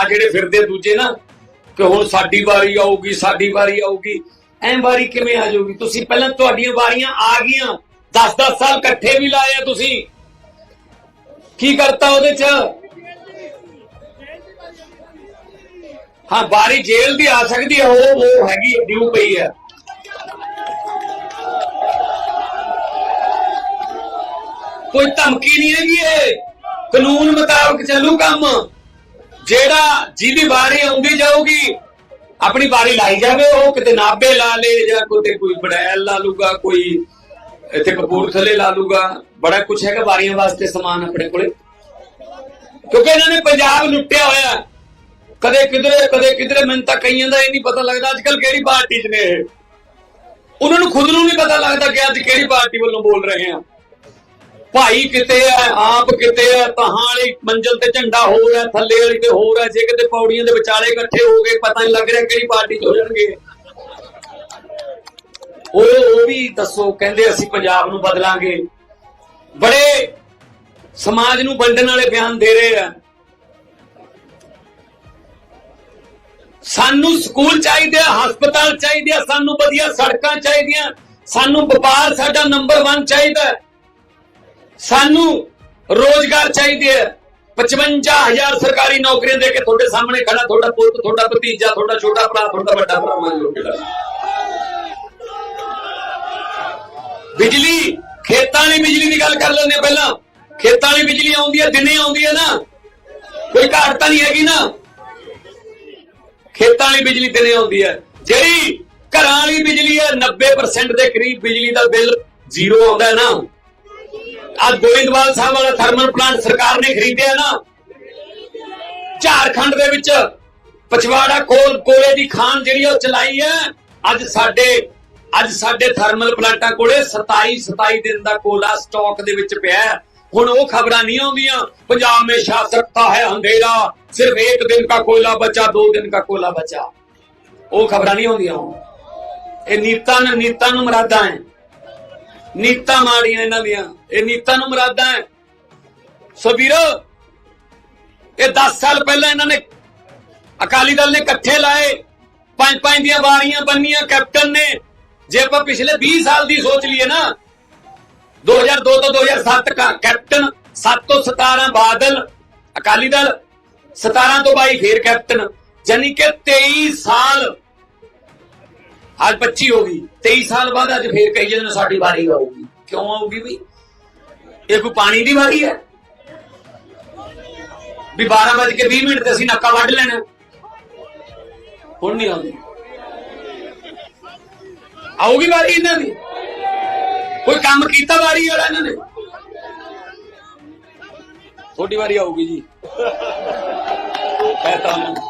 ਆ ਜਿਹੜੇ ਫਿਰਦੇ ਦੂਜੇ ਨਾ, ਕਿ ਹੁਣ ਸਾਡੀ ਵਾਰੀ ਆਊਗੀ, ਸਾਡੀ ਵਾਰੀ ਆਊਗੀ, ਐਂ ਵਾਰੀ ਕਿਵੇਂ ਆ ਜਾਊਗੀ? ਤੁਸੀਂ ਪਹਿਲਾਂ ਤੁਹਾਡੀਆਂ ਵਾਰੀਆਂ ਆ ਗਈਆਂ 10-10 ਸਾਲ ਇਕੱਠੇ ਵੀ ਲਾਏ ਆ ਤੁਸੀਂ। ਕੀ ਕਰਤਾ ਉਹਦੇ ਚ? ਹਾਂ, ਵਾਰੀ ਜੇਲ੍ਹ ਦੀ ਆ ਸਕਦੀ ਹੈ ਉਹ ਉਹ ਹੈਗੀ ਡਿਊ ਪਈ ਹੈ ਕੋਈ ਧਮਕੀ ਨਹੀਂ ਹੈਗੀ ਇਹ? ਕਾਨੂੰਨ ਮੁਤਾਬਕ ਚੱਲੂ ਕੰਮ? ਜਿਹੜਾ ਜਿਹਦੀ ਵਾਰੀ ਆਉਂਦੀ ਜਾਊਗੀ, ਆਪਣੀ ਵਾਰੀ ਲਾਈ ਜਾਵੇ, ਉਹ ਕਿਤੇ ਨਾਬੇ ਲਾ ਲੇ ਜਾਂ ਕਿਤੇ ਕੋਈ ਬੜੈਲ ਲਾ ਲੂਗਾ, ਕੋਈ ਇੱਥੇ ਕਪੂਰਥਲੇ ਲਾ ਲੂਗਾ। ਬੜਾ ਕੁਝ ਹੈਗਾ ਵਾਰੀਆਂ ਵਾਸਤੇ ਸਮਾਨ ਆਪਣੇ ਕੋਲੇ। ਕਿਉਂਕਿ ਇਹਨਾਂ ਨੇ ਪੰਜਾਬ ਲੁੱਟਿਆ ਹੋਇਆ ਕਦੇ ਕਿਧਰੇ ਕਦੇ ਕਿਧਰੇ, ਮੈਨੂੰ ਤਾਂ ਕਈਆਂ ਦਾ ਇਹ ਨਹੀਂ ਪਤਾ ਲੱਗਦਾ ਅੱਜ ਕੱਲ ਕਿਹੜੀ ਪਾਰਟੀ 'ਚ ਨੇ ਇਹ। ਉਹਨਾਂ ਨੂੰ ਖੁਦ ਨੂੰ ਨਹੀਂ ਪਤਾ ਲੱਗਦਾ ਕਿ ਅੱਜ ਕਿਹੜੀ ਪਾਰਟੀ ਵੱਲੋਂ ਬੋਲ ਰਹੇ ਆ। ਭਾਈ ਕਿਤੇ ਹੈ ਆਪ ਕਿਤੇ ਹੈ ਤਹਾਂ ਵਾਲੀ ਮੰਜ਼ਲ ਤੇ ਝੰਡਾ ਹੋਰ ਹੈ ਥੱਲੇ ਵਾਲੀ ਤੇ ਹੋਰ ਹੈ ਜੇ ਕਿਤੇ ਪੌੜੀਆਂ ਦੇ ਵਿਚਾਲੇ ਇਕੱਠੇ ਹੋ ਗਏ, ਪਤਾ ਨਹੀਂ ਲੱਗ ਰਿਹਾ ਕਿਹੜੀ ਪਾਰਟੀ 'ਚ ਹੋ ਜਾਣਗੇ। ਉਹ ਉਹ ਵੀ ਦੱਸੋ, ਕਹਿੰਦੇ ਅਸੀਂ ਪੰਜਾਬ ਨੂੰ ਬਦਲਾਂਗੇ। ਬੜੇ ਸਮਾਜ ਨੂੰ ਵੰਡਣ ਵਾਲੇ ਬਿਆਨ ਦੇ ਰਹੇ ਆ। ਸਾਨੂੰ ਸਕੂਲ ਚਾਹੀਦੇ ਆ, ਹਸਪਤਾਲ ਚਾਹੀਦੇ ਆ, ਸਾਨੂੰ ਵਧੀਆ ਸੜਕਾਂ ਚਾਹੀਦੀਆਂ, ਸਾਨੂੰ ਵਪਾਰ ਸਾਡਾ ਨੰਬਰ 1 ਚਾਹੀਦਾ। ਸਾਨੂੰ ਰੋਜ਼ਗਾਰ ਚਾਹੀਦੇ ਆ। 55000 ਸਰਕਾਰੀ ਨੌਕਰੀਆਂ ਦੇ ਕੇ ਤੁਹਾਡੇ ਸਾਹਮਣੇ ਖੜਾ, ਤੁਹਾਡਾ ਪੁੱਤ, ਤੁਹਾਡਾ ਭਤੀਜਾ, ਤੁਹਾਡਾ ਛੋਟਾ ਭਰਾ, ਤੁਹਾਡਾ ਵੱਡਾ ਭਰਾ ਮੰਨ ਲਓ ਕਿਹੜਾ। ਬਿਜਲੀ, ਖੇਤਾਂ ਵਾਲੀ ਬਿਜਲੀ ਦੀ ਗੱਲ ਕਰ ਲੈਂਦੇ ਪਹਿਲਾਂ। ਖੇਤਾਂ ਵਾਲੀ ਬਿਜਲੀ ਆਉਂਦੀ ਹੈ ਦਿਨੇ ਆਉਂਦੀ ਹੈ ਨਾ। ਕੋਈ ਘਾਟ ਤਾਂ ਨਹੀਂ ਹੈਗੀ ਨਾ। ਖੇਤਾਂ ਵਾਲੀ ਬਿਜਲੀ ਦਿਨੇ ਆਉਂਦੀ ਹੈ ਜਿਹੜੀ ਘਰਾਂ ਵਾਲੀ ਬਿਜਲੀ ਹੈ 90% ਦੇ ਕਰੀਬ ਬਿਜਲੀ ਦਾ ਬਿੱਲ ਜ਼ੀਰੋ ਆਉਂਦਾ ਨਾ। ਅੱਜ ਗੋਇੰਦਵਾਲ ਸਾਹਿਬ ਵਾਲਾ ਥਰਮਲ ਪਲਾਂਟ ਸਰਕਾਰ ਨੇ ਖਰੀਦਿਆ ਨਾ। ਝਾਰਖੰਡ ਦੇ ਵਿੱਚ ਪਛਵਾੜਾ ਕੋਲ ਕੋਲੇ ਦੀ ਖਾਨ ਜਿਹੜੀ ਉਹ ਚਲਾਈ ਹੈ। ਅੱਜ ਸਾਡੇ ਅੱਜ ਸਾਡੇ ਥਰਮਲ ਪਲਾਂਟਾਂ ਕੋਲੇ 27 27 ਦਿਨ ਦਾ ਕੋਲਾ ਸਟਾਕ ਦੇ ਵਿੱਚ ਪਿਆ ਹੁਣ ਉਹ ਖਬਰਾਂ ਨਹੀਂ ਆਉਂਦੀਆਂ। ਪੰਜਾਬ ਮੇਂ ਛਾ ਸਕਤਾ ਹੈ ਅੰਧੇਰਾ ਸਿਰਫ ਇੱਕ ਦਿਨ ਦਾ ਕੋਲਾ ਬਚਾ, ਦੋ ਦਿਨ ਦਾ ਕੋਲਾ ਬਚਾ। ਉਹ ਖਬਰਾਂ ਨਹੀਂ ਆਉਂਦੀਆਂ। ਹੁਣ। ਇਹ ਨੀਤਾਂ ਨੂੰ ਨੀਤਾਂ ਨੂੰ ਮਰਾਦਾ ਹੈ। ਨੀਤਾਂ ਮਾੜੀਆਂ ਇਹਨਾਂ ਦੀਆਂ। ਇਹ ਨੀਤਾਂ ਨੂੰ ਮਰਾਦਾ ਹੈ। ਸੋ ਵੀਰੋ, ਇਹ 10 ਸਾਲ ਪਹਿਲਾਂ ਇਹਨਾਂ ਨੇ ਅਕਾਲੀ ਦਲ ਨੇ ਇਕੱਠੇ ਲਾਏ। ਪੰਜ ਪੰਜ ਦੀਆਂ ਵਾਰੀਆਂ ਬੰਨੀਆਂ ਕੈਪਟਨ ਨੇ। ਜੇ ਆਪਾਂ ਪਿਛਲੇ 20 ਸਾਲ ਦੀ ਸੋਚ ਲਈਏ ਨਾ 2002 ਤੋਂ 2007 ਕਾ ਕੈਪਟਨ 7 ਤੋਂ 17 ਬਾਦਲ, ਅਕਾਲੀ ਦਲ 17 ਤੋਂ 22 ਫੇਰ ਕੈਪਟਨ। ਯਾਨੀ ਕਿ 23 ਸਾਲ ਅੱਜ 25 ਹੋ ਗਈ 23 ਸਾਲ ਬਾਅਦ ਅੱਜ ਫੇਰ ਕਹੀ ਜਾਂਦੇ ਸਾਡੀ ਵਾਰੀ ਆਊਗੀ। ਕਿਉਂ ਆਊਗੀ ਵੀ ਇਹ ਕੋਈ ਪਾਣੀ ਦੀ ਵਾਰੀ ਹੈ? ਵੀ 12 ਵਜੇ ਕੇ 20 ਮਿੰਟ ਤੇ ਅਸੀਂ ਨੱਕਾ ਵੱਢ ਲੈਣਾ। ਹੁਣ ਨਹੀਂ ਆਉਂਦੀ। ਆਊਗੀ ਵਾਰੀ ਇਹਨਾਂ ਦੀ? ਕੋਈ ਕੰਮ ਕੀਤਾ ਵਾਰੀ ਵਾਲਾ ਇਹਨਾਂ ਨੇ? ਤੁਹਾਡੀ ਵਾਰੀ ਆਊਗੀ ਜੀ। ਕਹਤਾ ਨੂੰ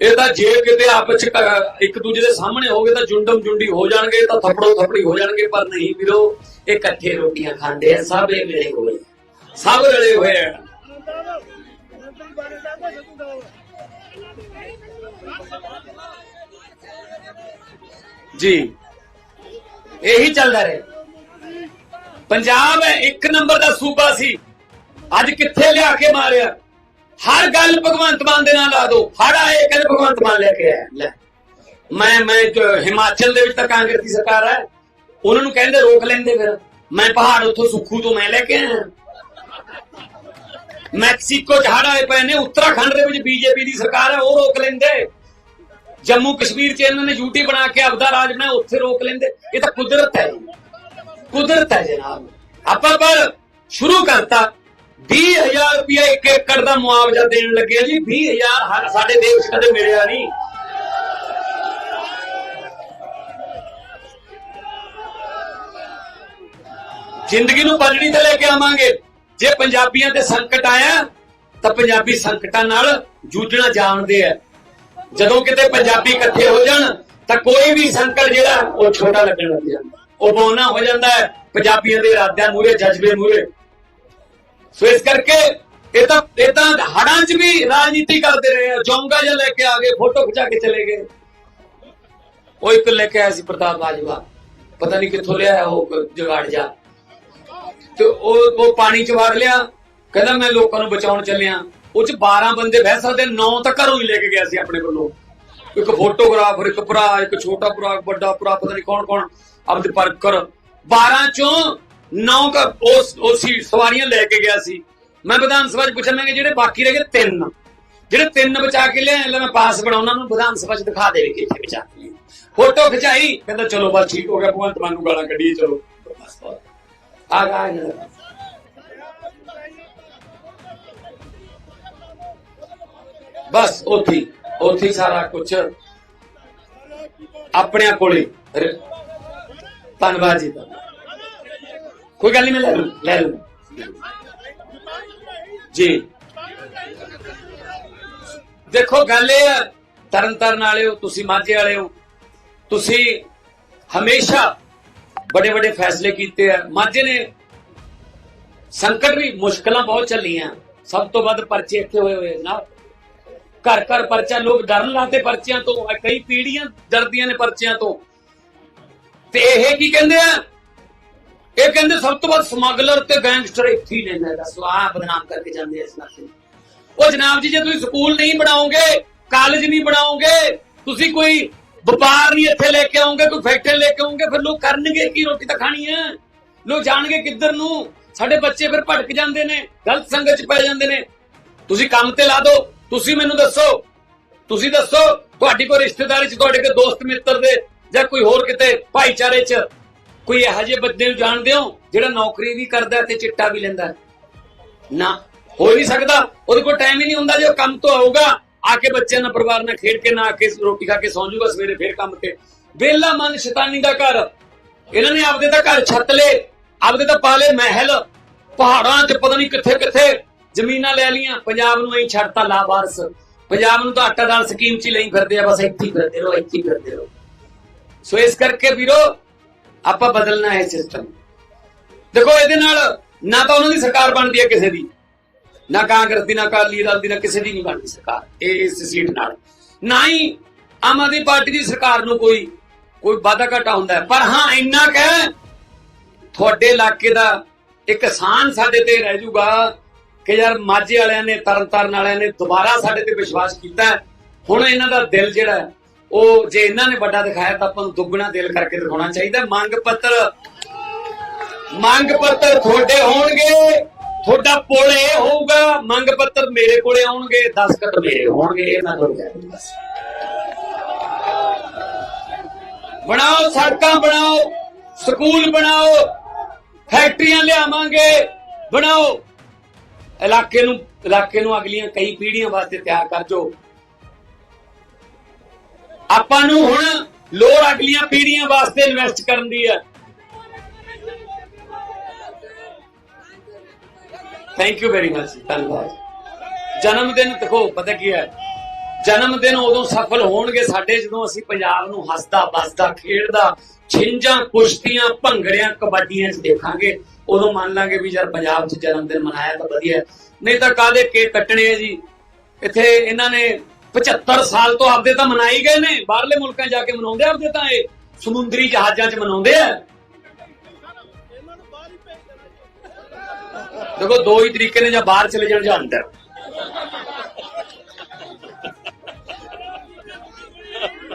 ਇਹ ਤਾਂ ਜੇ ਕਿਤੇ ਆਪਸ 'ਚ ਇੱਕ ਦੂਜੇ ਦੇ ਸਾਹਮਣੇ ਹੋਗੇ ਤਾਂ ਜੁੰਡਮ ਜੁੰਡੀ ਹੋ ਜਾਣਗੇ, ਤਾਂ ਥੱਪੜੋ ਥੱਪੜੀ ਹੋ ਜਾਣਗੇ, ਪਰ ਨਹੀਂ ਵੀਰੋ, ਇਹ ਇਕੱਠੇ ਰੋਟੀਆਂ ਖਾਂਦੇ ਆ, ਸਭ ਇਹ ਮਿਲੇ ਹੋਏ ਸਭ ਰਲੇ ਹੋਏ ਆ। ਜੀ, ਇਹੀ ਚੱਲਦਾ ਰਿਹਾ। ਪੰਜਾਬ ਇੱਕ ਨੰਬਰ ਦਾ ਸੂਬਾ ਸੀ। ਅੱਜ ਕਿੱਥੇ ਲਿਆ ਕੇ ਮਾਰਿਆ? ਹਰ ਗੱਲ ਭਗਵੰਤ ਮਾਨ ਦੇ ਨਾਲ ਲਾ ਦੋ। ਹਰ ਆਏ ਕਹਿੰਦੇ ਭਗਵੰਤ ਮਾਨ ਲੈ ਕੇ ਆਇਆ। ਲੈ। ਮੈਂ ਮੈਂ ਹਿਮਾਚਲ ਦੇ ਵਿੱਚ ਤਾਂ ਕਾਂਗਰਸ ਦੀ ਸਰਕਾਰ ਹੈ। ਉਹਨਾਂ ਨੂੰ ਕਹਿੰਦੇ ਰੋਕ ਲੈਂਦੇ ਫਿਰ। ਮੈਂ ਪਹਾੜ ਉੱਥੋਂ ਸੁੱਖੂ ਤੋਂ ਮੈਂ ਲੈ ਕੇ ਆਇਆ। ਮੈਕਸੀਕੋ ਚ ਹੜ ਆਏ ਪਏ ਨੇ। ਉੱਤਰਾਖੰਡ ਦੇ ਵਿੱਚ ਬੀਜੇਪੀ ਦੀ ਸਰਕਾਰ ਹੈ, ਉਹ ਰੋਕ ਲੈਂਦੇ। ਜੰਮੂ ਕਸ਼ਮੀਰ ਚ ਇਹਨਾਂ ਨੇ ਯੂਟੀ ਬਣਾ ਕੇ ਆਪਦਾ ਰਾਜ ਬਣਾਇਆ, ਉੱਥੇ ਰੋਕ ਲੈਂਦੇ। ਇਹ ਤਾਂ ਕੁਦਰਤ ਹੈ ਕੁਦਰਤ ਹੈ ਜਨਾਬ। ਆਪਾਂ ਪਰ ਸ਼ੁਰੂ ਕਰਤਾ। 20000 ਰੁਪਏ ਇੱਕ ਏਕੜ ਦਾ ਮੁਆਵਜ਼ਾ ਦੇਣ ਲੱਗੇ ਜੀ। 20000 ਹਰ ਸਾਡੇ ਦੇਸ਼ ਕਦੇ ਮਿਲਿਆ ਨਹੀਂ। ਜ਼ਿੰਦਗੀ ਨੂੰ ਬਦਲਣੀ ਤੇ ਲੈ ਕੇ ਆਵਾਂਗੇ। ਜੇ ਪੰਜਾਬੀਆਂ ਤੇ ਸੰਕਟ ਆਇਆ, ਤਾਂ ਪੰਜਾਬੀ ਸੰਕਟਾਂ ਨਾਲ ਜੂਝਣਾ ਜਾਣਦੇ ਆ। ਜਦੋਂ ਕਿਤੇ ਪੰਜਾਬੀ ਇਕੱਠੇ ਹੋ ਜਾਣ, ਤਾਂ ਕੋਈ ਵੀ ਸੰਕਟ ਜਿਹੜਾ, ਉਹ ਛੋਟਾ ਲੱਗਣ ਲੱਗ ਜਾਂਦਾ। ਉਹ ਬੋਨਾ ਹੋ ਜਾਂਦਾ ਹੈ ਪੰਜਾਬੀਆਂ ਦੇ ਇਰਾਦਿਆਂ ਮੂਰੇ ਜਜ਼ਬੇ ਮੂਰੇ ਸੋ ਇਸ ਕਰਕੇ ਇਹ ਤਾਂ ਇਹ ਤਾਂ ਹੜਾਂ 'ਚ ਵੀ ਰਾਜਨੀਤੀ ਕਰਦੇ ਰਹੇ ਆ। ਜੌਂਗਾ ਜਿਹਾ ਲੈ ਕੇ ਆ ਗਏ, ਫੋਟੋ ਖਿਚਾ ਕੇ ਚਲੇ ਗਏ। ਉਹ ਇੱਕ ਲੈ ਕੇ ਆਇਆ ਸੀ ਪ੍ਰਤਾਪ ਬਾਜਵਾ। ਪਤਾ ਨਹੀਂ ਕਿੱਥੋਂ ਲਿਆ ਉਹ ਜਗਾੜ ਜਾ ਤੇ ਉਹ ਉਹ ਪਾਣੀ ਚ ਵੜ ਲਿਆ। ਕਹਿੰਦਾ ਮੈਂ ਲੋਕਾਂ ਨੂੰ ਬਚਾਉਣ ਚੱਲਿਆ। ਉਹ ਚ 12 ਬੰਦੇ ਬਹਿ ਸਕਦੇ 9 ਤਾਂ ਘਰੋਂ ਹੀ ਲੈ ਕੇ ਗਿਆ ਸੀ ਆਪਣੇ ਵੱਲੋਂ ਇੱਕ ਫੋਟੋਗ੍ਰਾਫਰ, ਇੱਕ ਭਰਾ, ਇੱਕ ਛੋਟਾ ਭਰਾ, ਵੱਡਾ ਭਰਾ, ਪਤਾ ਨਹੀਂ ਕੌਣ ਕੌਣ ਆਪਦੇ ਪਰਖ ਕਰ। 12 ਚੋਂ ਨੌ ਦਾ ਉਸ ਉਹ ਸਵਾਰੀਆਂ ਲੈ ਕੇ ਗਿਆ ਸੀ। ਮੈਂ ਵਿਧਾਨ ਸਭਾ ਚ ਪੁੱਛਣ ਮੈਂ ਜਿਹੜੇ ਬਾਕੀ ਰਹਿ ਗਏ ਤਿੰਨ, ਜਿਹੜੇ ਤਿੰਨ ਬਚਾ ਕੇ ਲਿਆਏ, ਲੈ ਮੈਂ ਪਾਸ ਬਣਾਉਣਾ ਨੂੰ ਵਿਧਾਨ ਸਭਾ ਚ ਦਿਖਾ ਦੇਵੇ ਕਿੱਥੇ ਬਚਾ ਕੇ ਫੋਟੋ ਖਿਚਾਈ, ਕਹਿੰਦਾ ਚਲੋ ਬਸ ਠੀਕ ਹੋ ਗਿਆ ਭਗਵੰਤ ਮਾਨ ਨੂੰ ਗਾਲਾਂ ਕੱਢੀਏ ਚਲੋ। ਬਸ ਆ ਗਾ ਬਸ ਉੱਥੇ ਹੀ- ਉੱਥੇ ਸਾਰਾ ਕੁਝ ਆਪਣੇ ਕੋਲੇ। ਰ- ਧੰਨਵਾਦ ਜੀ ਧੰਨਵਾਦ। ਕੋਈ ਗੱਲ ਨਹੀਂ, ਮੈਂ ਲੈ ਲੂੰ ਲੈ ਲੂੰ। ਜੀ। ਦੇਖੋ, ਗੱਲ ਇਹ ਹੈ ਤਰਨ ਤਰਨ ਵਾਲਿਓ ਤੁਸੀਂ ਮਾਝੇ ਵਾਲਿਓ ਤੁਸੀਂ ਹਮੇਸ਼ਾ ਬੜੇ ਬੜੇ ਫੈਸਲੇ ਕੀਤੇ ਆ। ਮਾਝੇ ਨੇ ਸੰਕਟ ਵੀ ਮੁਸ਼ਕਲਾਂ ਬਹੁਤ ਚੱਲੀਆਂ। ਸਭ ਤੋਂ ਵੱਧ ਪਰਚੇ ਇੱਥੇ ਹੋਏ ਹੋਏ ਨਾ। ਘਰ ਘਰ ਪਰਚਾ, ਲੋਕ ਡਰਨ ਲਾਤੇ ਪਰਚਿਆਂ ਤੋਂ ਕਈ ਪੀੜੀਆਂ ਡਰਦੀਆਂ ਨੇ ਪਰਚਿਆਂ ਤੋਂ। ਤੇ ਇਹ ਕੀ ਕਹਿੰਦੇ ਆ? ਇਹ ਕਹਿੰਦੇ ਸਭ ਤੋਂ ਵੱਧ ਸਮਗਲਰ ਤੇ ਗੈਂਗਸਟਰ ਇੱਥੇ ਹੀ ਨੇ ਦੱਸੋ ਆਹ ਬਦਨਾਮ ਕਰਕੇ ਜਾਂਦੇ ਇਸ ਨਾਤੇ ਉਹ ਜਨਾਬ ਜੀ, ਜੇ ਤੁਸੀਂ ਸਕੂਲ ਨਹੀਂ ਬਣਾਓਗੇ, ਕਾਲਜ ਨਹੀਂ ਬਣਾਓਗੇ, ਤੁਸੀਂ ਕੋਈ ਵਪਾਰ ਨਹੀਂ ਇੱਥੇ ਲੈ ਕੇ ਆਓਗੇ, ਕੋਈ ਫੈਕਟਰੀ ਲੈ ਕੇ ਆਓਗੇ, ਫਿਰ ਲੋਕ ਕਰਨਗੇ ਕੀ ਰੋਟੀ ਤਾਂ ਖਾਣੀ ਹੈ ਲੋਕ ਜਾਣਗੇ ਕਿੱਧਰ ਨੂੰ? ਸਾਡੇ ਬੱਚੇ ਫਿਰ ਭਟਕ ਜਾਂਦੇ ਨੇ, ਗਲਤ ਸੰਗਤ ਚ ਪੈ ਜਾਂਦੇ ਨੇ। ਤੁਸੀਂ ਕੰਮ ਤੇ ਲਾ ਦਿਓ ਤੁਸੀਂ ਮੈਨੂੰ ਦੱਸੋ, ਤੁਸੀਂ ਦੱਸੋ, ਤੁਹਾਡੀ ਕੋਈ ਰਿਸ਼ਤੇਦਾਰੀ ਚ ਤੁਹਾਡੇ ਕੋਈ ਦੋਸਤ ਮਿੱਤਰ ਦੇ ਜਾਂ ਕੋਈ ਹੋਰ ਕਿਤੇ ਭਾਈਚਾਰੇ ਚ ਕੋਈ ਇਹੋ ਜਿਹੇ ਬੰਦੇ ਨੂੰ ਜਾਣਦੇ ਹੋ ਜਿਹੜਾ ਨੌਕਰੀ ਵੀ ਕਰਦਾ ਤੇ ਚਿੱਟਾ ਵੀ ਲੈਂਦਾ? ਨਾ, ਹੋ ਨਹੀਂ ਸਕਦਾ। ਉਹਦੇ ਕੋਲ ਟਾਈਮ ਹੀ ਨਹੀਂ ਹੁੰਦਾ ਜੇ ਉਹ ਕੰਮ ਤੋਂ ਆਊਗਾ। ਆ ਕੇ ਬੱਚਿਆਂ ਨਾਲ, ਪਰਿਵਾਰ ਨਾਲ ਖੇਡ ਕੇ ਨਾ ਆ ਕੇ, ਰੋਟੀ ਖਾ ਕੇ ਸੌਂ ਜਾਊਗਾ ਸਵੇਰੇ ਫੇਰ ਕੰਮ ਤੇ। ਵੇਲਾ ਮਨ ਸ਼ੈਤਾਨੀ ਦਾ ਘਰ। ਇਹਨਾਂ ਨੇ ਆਪਦੇ ਤਾਂ ਘਰ ਛੱਤ ਲਏ, ਆਪਦੇ ਤਾਂ ਪਾਲੇ ਮਹਿਲ। ਪਹਾੜਾਂ 'ਚ ਪਤਾ ਨਹੀਂ ਕਿੱਥੇ ਕਿੱਥੇ ਜ਼ਮੀਨਾਂ ਲੈ ਲੀਆਂ ਪੰਜਾਬ ਨੂੰ ਐਂ ਛੱਡਤਾ ਲਾਵਾਰਸ। ਪੰਜਾਬ ਨੂੰ ਤਾਂ ਆਟਾ ਦਾਲ ਸਕੀਮ 'ਚ ਹੀ ਲਈ ਫਿਰਦੇ ਆ, ਬਸ ਇੱਥੇ ਫਿਰਦੇ ਰਹੋ, ਇੱਥੇ ਫਿਰਦੇ ਰਹੋ। ਸੋ ਇਸ ਕਰਕੇ ਵੀਰੋ ਆਪਾਂ ਬਦਲਣਾ ਹੈ ਸਿਸਟਮ ਦੇਖੋ, ਇਹਦੇ ਨਾਲ ਨਾ ਤਾਂ ਉਹਨਾਂ ਦੀ ਸਰਕਾਰ ਬਣਦੀ ਹੈ ਕਿਸੇ ਦੀ, ਨਾ ਕਾਂਗਰਸ ਦੀ, ਨਾ ਅਕਾਲੀ ਦਲ ਦੀ, ਨਾ ਕਿਸੇ ਦੀ ਨਹੀਂ ਬਣਦੀ ਸਰਕਾਰ, ਇਹ ਇਸ ਸੀਟ ਨਾਲ। ਨਾ ਹੀ ਆਮ ਆਦਮੀ ਪਾਰਟੀ ਦੀ ਸਰਕਾਰ ਨੂੰ ਕੋਈ ਕੋਈ ਵਾਧਾ ਘਾਟਾ ਹੁੰਦਾ ਪਰ ਹਾਂ, ਇੰਨਾ ਕਹਿ ਤੁਹਾਡੇ ਇਲਾਕੇ ਦਾ ਇੱਕ ਕਿਸਾਨ ਸਾਡੇ ਤੇ ਰਹਿ ਜੂਗਾ ਕਿ ਯਾਰ ਮਾਝੇ ਵਾਲਿਆਂ ਨੇ ਤਰਨਤਾਰਨ ਵਾਲਿਆਂ ਨੇ ਦੁਬਾਰਾ ਸਾਡੇ ਤੇ ਵਿਸ਼ਵਾਸ ਕੀਤਾ ਹੁਣ ਇਹਨਾਂ ਦਾ ਦਿਲ ਜਿਹੜਾ ਉਹ ਜੇ ਇਹਨਾਂ ਨੇ ਵੱਡਾ ਦਿਖਾਇਆ ਤਾਂ ਆਪਾਂ ਨੂੰ ਦੁੱਗਣਾ ਦਿਲ ਕਰਕੇ ਦਿਖਾਉਣਾ ਚਾਹੀਦਾ। ਮੰਗ ਪੱਤਰ ਮੰਗ ਪੱਤਰ ਤੁਹਾਡੇ ਹੋਣਗੇ, ਤੁਹਾਡਾ ਪੁਲ ਇਹ ਹੋਊਗਾ, ਮੰਗ ਪੱਤਰ ਮੇਰੇ ਕੋਲੇ ਆਉਣਗੇ ਦਸਖਤ ਮੇਰੇ ਹੋਣਗੇ ਇਹ ਮੈਂ ਤੁਹਾਨੂੰ ਬਣਾਓ, ਸੜਕਾਂ ਬਣਾਓ, ਸਕੂਲ ਬਣਾਓ, ਫੈਕਟਰੀਆਂ ਲਿਆਵਾਂਗੇ, ਬਣਾਓ। ਇਲਾਕੇ ਨੂੰ ਇਲਾਕੇ ਨੂੰ ਅਗਲੀਆਂ ਕਈ ਪੀੜ੍ਹੀਆਂ ਵਾਸਤੇ ਤਿਆਰ ਕਰ ਜੋ। ਆਪਾਂ ਨੂੰ ਹੁਣ ਲੋੜ ਅਗਲੀਆਂ ਪੀੜ੍ਹੀਆਂ ਵਾਸਤੇ ਇਨਵੈਸਟ ਕਰਨ ਦੀ ਹੈ। ਥੈਂਕ ਯੂ ਵੈਰੀ ਮਚ ਧੰਨਵਾਦ। ਜਨਮ ਦਿਨ ਦੇਖੋ, ਪਤਾ ਕੀ ਹੈ? ਜਨਮ ਦਿਨ ਉਦੋਂ ਸਫਲ ਹੋਣਗੇ ਸਾਡੇ ਜਦੋਂ ਅਸੀਂ ਪੰਜਾਬ ਨੂੰ ਹੱਸਦਾ, ਵੱਸਦਾ, ਖੇਡਦਾ ਛਿੰਜਾਂ ਕੁਸ਼ਤੀਆਂ, ਭੰਗੜਿਆਂ, ਕਬੱਡੀਆਂ 'ਚ ਦੇਖਾਂਗੇ, ਉਦੋਂ ਮੰਨ ਲਾਂਗੇ ਵੀ ਯਾਰ ਪੰਜਾਬ 'ਚ ਜਨਮ ਦਿਨ ਮਨਾਇਆ ਤਾਂ ਵਧੀਆ ਨਹੀਂ ਤਾਂ ਕਾਦੇ ਕੇਕ ਕੱਟਣੇ ਆ ਜੀ? ਇੱਥੇ ਇਹਨਾਂ ਨੇ 75 ਸਾਲ ਤੋਂ ਆਪਦੇ ਤਾਂ ਮਨਾਈ ਗਏ ਨੇ। ਬਾਹਰਲੇ ਮੁਲਕਾਂ ਜਾ ਕੇ ਮਨਾਉਂਦੇ ਆਪਦੇ ਤਾਂ ਇਹ। ਸਮੁੰਦਰੀ ਜਹਾਜ਼ਾਂ 'ਚ ਮਨਾਉਂਦੇ ਆ। ਦੇਖੋ, ਦੋ ਹੀ ਤਰੀਕੇ ਨੇ ਜਾਂ ਬਾਹਰ ਚਲੇ ਜਾਣ ਜਾਂ ਅੰਦਰ।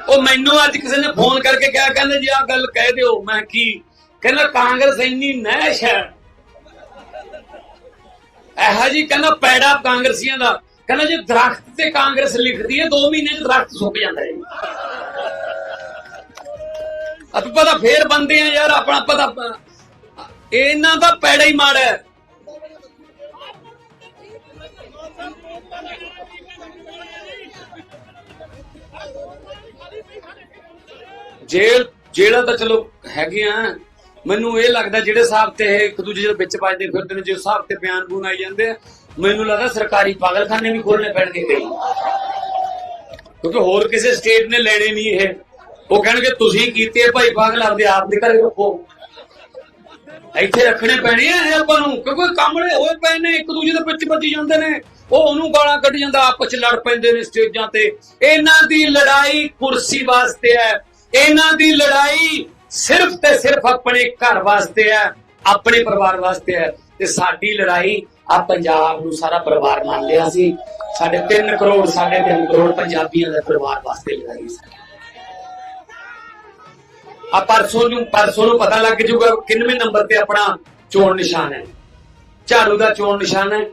ਉਹ ਮੈਨੂੰ ਅੱਜ ਕਿਸੇ ਨੇ ਫੋਨ ਕਰਕੇ ਕਿਹਾ, ਕਹਿੰਦੇ ਜੀ, ਆਹ ਗੱਲ ਕਹਿ ਦਿਓ। ਮੈਂ ਕੀ? ਕਹਿੰਦਾ, ਕਾਂਗਰਸ ਇੰਨੀ ਨਹਿਸ਼ ਹੈ। ਇਹੋ ਜੀ ਕਹਿੰਦਾ ਪੈੜਾ ਕਾਂਗਰਸੀਆਂ ਦਾ। ਕਹਿੰਦਾ ਜੇ ਦਰਖਤ ਤੇ ਕਾਂਗਰਸ ਲਿਖਦੀ ਹੈ 2 ਮਹੀਨੇ ਚ ਦਰਖਤ ਸੁੱਕ ਜਾਂਦਾ ਹੈ ਆਪਾਂ ਪਤਾ ਫੇਰ ਬੰਦੇ ਆ ਯਾਰ, ਆਪਣਾ ਪਤਾ ਇਹਨਾਂ ਦਾ ਪੈੜਾ ਹੀ ਮਾੜਾ ਹੈ। ਜੇਲ੍ਹ ਜਿਹੜਾ ਤਾਂ ਚਲੋ ਹੈਗੇ ਆ। ਮੈਨੂੰ ਇਹ ਲੱਗਦਾ ਜਿਹੜੇ ਹਿਸਾਬ ਤੇ ਇਹ ਇੱਕ ਦੂਜੇ ਦੇ ਵਿੱਚ ਵੱਜਦੇ ਫਿਰਦੇ ਨੇ, ਜੇ ਹਿਸਾਬ ਤੇ ਬਿਆਨ ਬੂਨ ਆਈ ਜਾਂਦੇ ਆ ਮੈਨੂੰ ਲੱਗਦਾ ਸਰਕਾਰੀ ਪਾਗਲਖਾਨੇ ਵੀ ਖੋਲਣੇ ਪੈਣਗੇ ਕਈ। ਕਿਉਂਕਿ ਹੋਰ ਕਿਸੇ ਸਟੇਟ ਨੇ ਲੈਣੇ ਨਹੀਂ ਇਹ। ਉਹ ਕਹਿਣਗੇ, ਤੁਸੀਂ ਕੀਤੇ ਭਾਈ ਪਾਗਲ, ਆਪਦੇ ਆਪ ਦੇ ਘਰੇ ਰੱਖੋ। ਇੱਥੇ ਰੱਖਣੇ ਪੈਣੇ ਆ ਆਪਾਂ ਨੂੰ। ਕਿਉਂਕਿ ਕਾਮੜੇ ਹੋਏ ਪਏ ਨੇ, ਇੱਕ ਦੂਜੇ ਦੇ ਵਿੱਚ ਵੱਜੀ ਜਾਂਦੇ ਨੇ। ਉਹ ਉਹਨੂੰ ਗਾਲਾਂ ਕੱਢ ਜਾਂਦਾ, ਆਪਸ ਚ ਲੜ ਪੈਂਦੇ ਨੇ ਸਟੇਜਾਂ ਤੇ। ਇਹਨਾਂ ਦੀ ਲੜਾਈ ਕੁਰਸੀ ਵਾਸਤੇ ਹੈ। ਇਹਨਾਂ ਦੀ ਲੜਾਈ ਸਿਰਫ ਤੇ ਸਿਰਫ ਆਪਣੇ ਘਰ ਵਾਸਤੇ ਹੈ। ਆਪਣੇ ਪਰਿਵਾਰ ਵਾਸਤੇ ਹੈ ਤੇ ਸਾਡੀ ਲੜਾਈ ਆ ਪੰਜਾਬ ਨੂੰ ਸਾਰਾ ਪਰਿਵਾਰ ਮੰਨ ਲਿਆ ਸੀ। ਸਾਡੇ 3 ਕਰੋੜ ਸਾਡੇ 3 ਕਰੋੜ ਪੰਜਾਬੀਆਂ ਦੇ ਪਰਿਵਾਰ ਵਾਸਤੇ ਲੜਾਈ ਸੀ। ਆ ਪਰਸੋਂ ਨੂੰ ਪਰਸੋਂ ਨੂੰ ਪਤਾ ਲੱਗ ਜੂਗਾ ਕਿੰਨਵੇਂ ਨੰਬਰ ਤੇ ਆਪਣਾ ਚੋਣ ਨਿਸ਼ਾਨ ਹੈ। ਝਾੜੂ ਦਾ ਚੋਣ ਨਿਸ਼ਾਨ ਹੈ।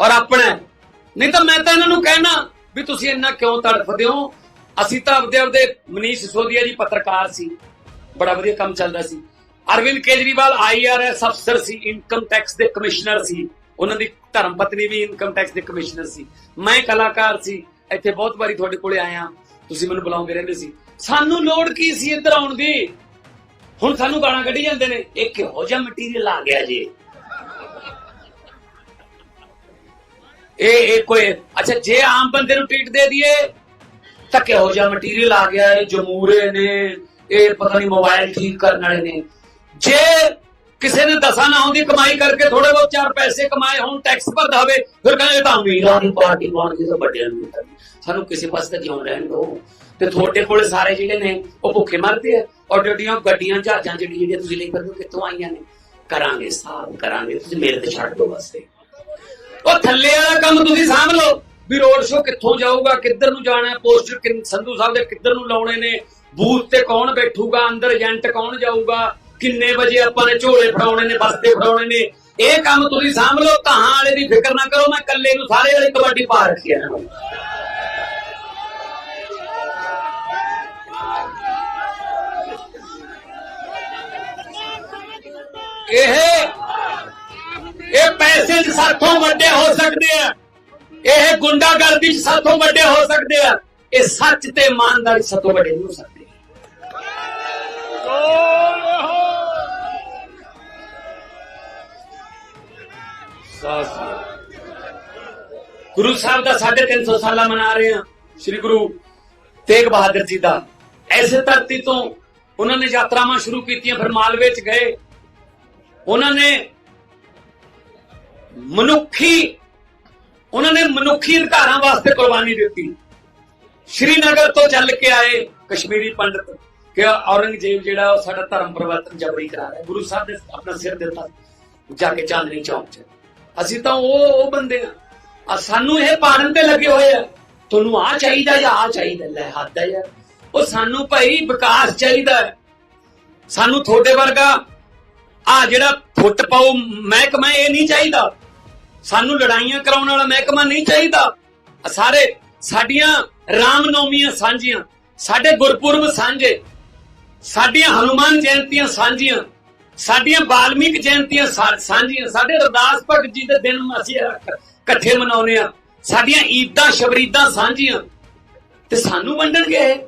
ਔਰ ਆਪਣਾ ਨਹੀਂ ਤਾਂ ਮੈਂ ਤਾਂ ਇਹਨਾਂ ਨੂੰ ਕਹਿਣਾ ਵੀ ਤੁਸੀਂ ਇੰਨਾ ਕਿਉਂ ਤੜਫਦੇ ਹੋ? ਅਸੀਂ ਤਾਂ ਆਪਦੇ ਆਪਦੇ ਮਨੀਸ਼ ਸਿਸੋਦੀਆ ਜੀ ਪੱਤਰਕਾਰ ਸੀ। ਬੜਾ ਵਧੀਆ ਕੰਮ ਚੱਲਦਾ ਸੀ। ਅਰਵਿੰਦ ਕੇਜਰੀਵਾਲ ਆਈਆਰਐਸ ਅਫਸਰ ਸੀ ਇਨਕਮ ਟੈਕਸ ਦੇ ਕਮਿਸ਼ਨਰ ਸੀ। ਉਹਨਾਂ ਦੀ ਧਰਮ ਪਤਨੀ ਵੀ ਇਨਕਮ ਟੈਕਸ ਦੇ ਕਮਿਸ਼ਨਰ ਸੀ। ਮੈਂ ਕਲਾਕਾਰ ਸੀ। ਇੱਥੇ ਬਹੁਤ ਵਾਰੀ ਤੁਹਾਡੇ ਕੋਲੇ ਆਇਆ। ਤੁਸੀਂ ਮੈਨੂੰ ਬੁਲਾਉਂਦੇ ਰਹਿੰਦੇ ਸੀ। ਸਾਨੂੰ ਲੋੜ ਕੀ ਸੀ ਇੱਧਰ ਆਉਣ ਦੀ? ਹੁਣ ਸਾਨੂੰ ਗਾਲਾਂ ਕੱਢੀ ਜਾਂਦੇ ਨੇ। ਇਹ ਕਿਹੋ ਜਿਹਾ ਮਟੀਰੀਅਲ ਆ ਗਿਆ ਜੀ? ਇਹ ਇਹ ਕੋਈ, ਅੱਛਾ, ਜੇ ਆਮ ਬੰਦੇ ਨੂੰ ਟ੍ਰੀਟ ਦੇ ਦਈਏ, ਤਾਂ ਕਿਹੋ ਜਿਹਾ ਮਟੀਰੀਅਲ ਆ ਗਿਆ? ਇਹ ਜਮੂਰੇ ਨੇ, ਇਹ ਪਤਾ ਨਹੀਂ ਮੋਬਾਈਲ ਠੀਕ ਕਰਨ ਵਾਲੇ ਨੇ। ਜੇ ਕਿਸੇ ਨੇ ਦਸਾਂ ਨਾ ਆਉਂਦੀ ਕਮਾਈ ਕਰਕੇ ਥੋੜੇ ਬਹੁਤ ਚਾਰ ਪੈਸੇ ਕਮਾਏ ਹੋਣ ਟੈਕਸ ਭਰਦਾ ਹੋਵੇ, ਫਿਰ ਕਹਿੰਦੇ ਤਾਂ ਅਮੀਰਾਂ ਦੀ ਪਾਰਟੀ ਬਣ ਗਈ ਤਾਂ ਵੱਡਿਆਂ ਨੂੰ ਸਾਨੂੰ ਕਿਸੇ ਪਾਸੇ ਤਾਂ ਜਿਉਣ ਰਹਿਣ ਦਿਓ। ਤੇ ਤੁਹਾਡੇ ਕੋਲੇ ਸਾਰੇ ਜਿਹੜੇ ਨੇ, ਉਹ ਭੁੱਖੇ ਮਰਦੇ ਆ। ਔਰ ਜਿਹੜੀਆਂ ਗੱਡੀਆਂ, ਜਹਾਜ਼ਾਂ ਜਿਹੜੀਆਂ ਜਿਹੜੀਆਂ ਤੁਸੀਂ ਲਈ ਫਿਰਦੇ ਕਿੱਥੋਂ ਆਈਆਂ ਨੇ? ਕਰਾਂਗੇ ਸਾਫ਼ ਕਰਾਂਗੇ। ਤੁਸੀਂ ਮੇਰੇ ਤੇ ਛੱਡ ਦਿਓ ਵਾਸਤੇ ਉਹ ਥੱਲੇ ਵਾਲਾ ਕੰਮ ਤੁਸੀਂ ਸਾਂਭ ਲਓ। ਵੀ ਰੋਡ ਸ਼ੋ ਕਿੱਥੋਂ ਜਾਊਗਾ, ਕਿੱਧਰ ਨੂੰ ਜਾਣਾ ਹੈ? ਪੋਸਟਰ ਸੰਧੂ ਸਾਹਿਬ ਦੇ ਕਿੱਧਰ ਨੂੰ ਲਾਉਣੇ ਨੇ? ਬੂਥ ਤੇ ਕੌਣ ਬੈਠੂਗਾ? ਅੰਦਰ ਏਜੰਟ ਕੌਣ ਜਾਊਗਾ? ਕਿੰਨੇ ਵਜੇ ਆਪਾਂ ਨੇ ਝੋਲੇ ਫੜਾਉਣੇ ਨੇ, ਬਸਤੇ ਫੜਾਉਣੇ ਨੇ? ਇਹ ਕੰਮ ਤੁਸੀਂ ਸਾਂਭ ਲਓ ਤਾਂ ਵਾਲੇ ਦੀ ਫਿਕਰ ਨਾ ਕਰੋ, ਮੈਂ ਇਕੱਲੇ ਨੂੰ ਸਾਰੇ ਵਾਲੀ ਕਬੱਡੀ ਪਾ ਰੱਖੀ ਹੈ ਇਹ ਇਹ ਪੈਸੇ ਚ ਸਾਥੋਂ ਵੱਡੇ ਹੋ ਸਕਦੇ ਆ। ਇਹ ਗੁੰਡਾਗਰਦੀ ਚ ਸਾਥੋਂ ਵੱਡੇ ਹੋ ਸਕਦੇ ਆ। ਇਹ ਸੱਚ ਤੇ ਇਮਾਨਦਾਰੀ ਸਾਥੋਂ ਵੱਡੇ ਨਹੀਂ ਹੋ ਸਕਦੇ। ਗੁਰੂ ਸਾਹਿਬ ਦਾ 350 ਸਾਲਾ ਮਨਾ ਰਹੇ ਆ ਸ੍ਰੀ ਗੁਰੂ ਤੇਗ ਬਹਾਦਰ ਜੀ ਦਾ। ਐਸੇ ਧਰਤੀ ਤੋਂ ਉਹਨਾਂ ਨੇ ਯਾਤਰਾਵਾਂ ਸ਼ੁਰੂ ਕੀਤੀਆਂ, ਫਿਰ ਮਾਲਵੇ ਚ ਗਏ। ਉਹਨਾਂ ਨੇ ਮਨੁੱਖੀ, ਉਹਨਾਂ ਨੇ ਮਨੁੱਖੀ ਅਧਿਕਾਰਾਂ ਵਾਸਤੇ ਕੁਰਬਾਨੀ ਦਿੱਤੀ। ਸ਼੍ਰੀਨਗਰ ਤੋਂ ਚੱਲ ਕੇ ਆਏ ਕਸ਼ਮੀਰੀ ਪੰਡਤ ਕਿ ਔਰੰਗਜ਼ੇਬ ਜਿਹੜਾ ਉਹ ਸਾਡਾ ਧਰਮ ਪਰਿਵਰਤਨ ਜਬਰੀ ਕਰਾ ਰਿਹਾ। ਗੁਰੂ ਸਾਹਿਬ ਨੇ ਆਪਣਾ ਸਿਰ ਦਿੱਤਾ, ਜਾ ਕੇ ਚਾਂਦਨੀ ਚੌਂਕ 'ਚ। ਅਸੀਂ ਤਾਂ ਉਹ ਉਹ ਬੰਦੇ ਆ। ਆ ਸਾਨੂੰ ਇਹ ਪਾੜਨ ਤੇ ਲੱਗੇ ਹੋਏ ਆ। ਤੁਹਾਨੂੰ ਆ ਚਾਹੀਦਾ ਜਾਂ ਆ ਚਾਹੀਦਾ? ਲੈ ਹੱਦ ਹੈ ਯਾਰ। ਉਹ ਸਾਨੂੰ ਭਾਈ ਵਿਕਾਸ ਚਾਹੀਦਾ ਸਾਨੂੰ ਤੁਹਾਡੇ ਵਰਗਾ ਆ ਜਿਹੜਾ ਫੁੱਟ ਪਾਉ ਮਹਿਕਮਾ ਇਹ ਨਹੀਂ ਚਾਹੀਦਾ। ਸਾਨੂੰ ਲੜਾਈਆਂ ਕਰਾਉਣ ਵਾਲਾ ਮਹਿਕਮਾ ਨਹੀਂ ਚਾਹੀਦਾ। ਸਾਰੇ ਸਾਡੀਆਂ ਰਾਮਨੌਮੀਆਂ ਸਾਂਝੀਆਂ। ਸਾਡੇ ਗੁਰਪੁਰਬ ਸਾਂਝੇ। ਸਾਡੀਆਂ ਹਨੂਮਾਨ ਜਯੰਤੀਆਂ ਸਾਂਝੀਆਂ। ਸਾਡੀਆਂ ਬਾਲਮੀਕ ਜਯੰਤੀਆਂ ਸਾਂਝੀਆਂ, ਸਾਡੇ ਅਰਦਾਸ ਭਗਤ ਜੀ ਦੇ ਦਿਨ ਅਸੀਂ ਇਕੱਠੇ ਮਨਾਉਂਦੇ ਆ ਸਾਡੀਆਂ ਈਦਾਂ, ਸ਼ਬਰੀਦਾਂ ਸਾਂਝੀਆਂ ਤੇ ਸਾਨੂੰ ਵੰਡਣਗੇ ਇਹ।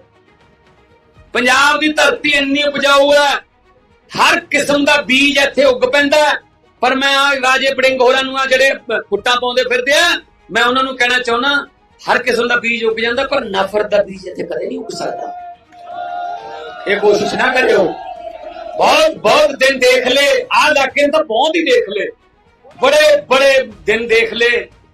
ਪੰਜਾਬ ਦੀ ਧਰਤੀ ਇੰਨੀ ਉਪਜਾਊ ਹੈ, ਹਰ ਕਿਸਮ ਦਾ ਬੀਜ ਇੱਥੇ ਉੱਗ ਪੈਂਦਾ ਪਰ ਮੈਂ ਆ ਰਾਜੇ ਬੜਿੰਗ ਹੋਰਾਂ ਨੂੰ ਆ ਜਿਹੜੇ ਫੁੱਟਾਂ ਪਾਉਂਦੇ ਫਿਰਦੇ ਆ, ਮੈਂ ਉਹਨਾਂ ਨੂੰ ਕਹਿਣਾ ਚਾਹੁੰਦਾ, ਹਰ ਕਿਸਮ ਦਾ ਬੀਜ ਉੱਗ ਜਾਂਦਾ, ਪਰ ਨਫ਼ਰਤ ਦਾ ਬੀਜ ਇੱਥੇ ਕਦੇ ਨਹੀਂ ਉੱਗ ਸਕਦਾ। ਇਹ ਕੋਸ਼ਿਸ਼ ਨਾ ਕਰਿਓ। ਬਹੁਤ ਬਹੁਤ ਦਿਨ ਦੇਖ ਲੈ ਆ ਇਲਾਕੇ ਨੂੰ ਤਾਂ ਬਹੁਤ ਹੀ ਦੇਖ ਲੈ ਬੜੇ ਬੜੇ ਦਿਨ ਦੇਖ ਲੈ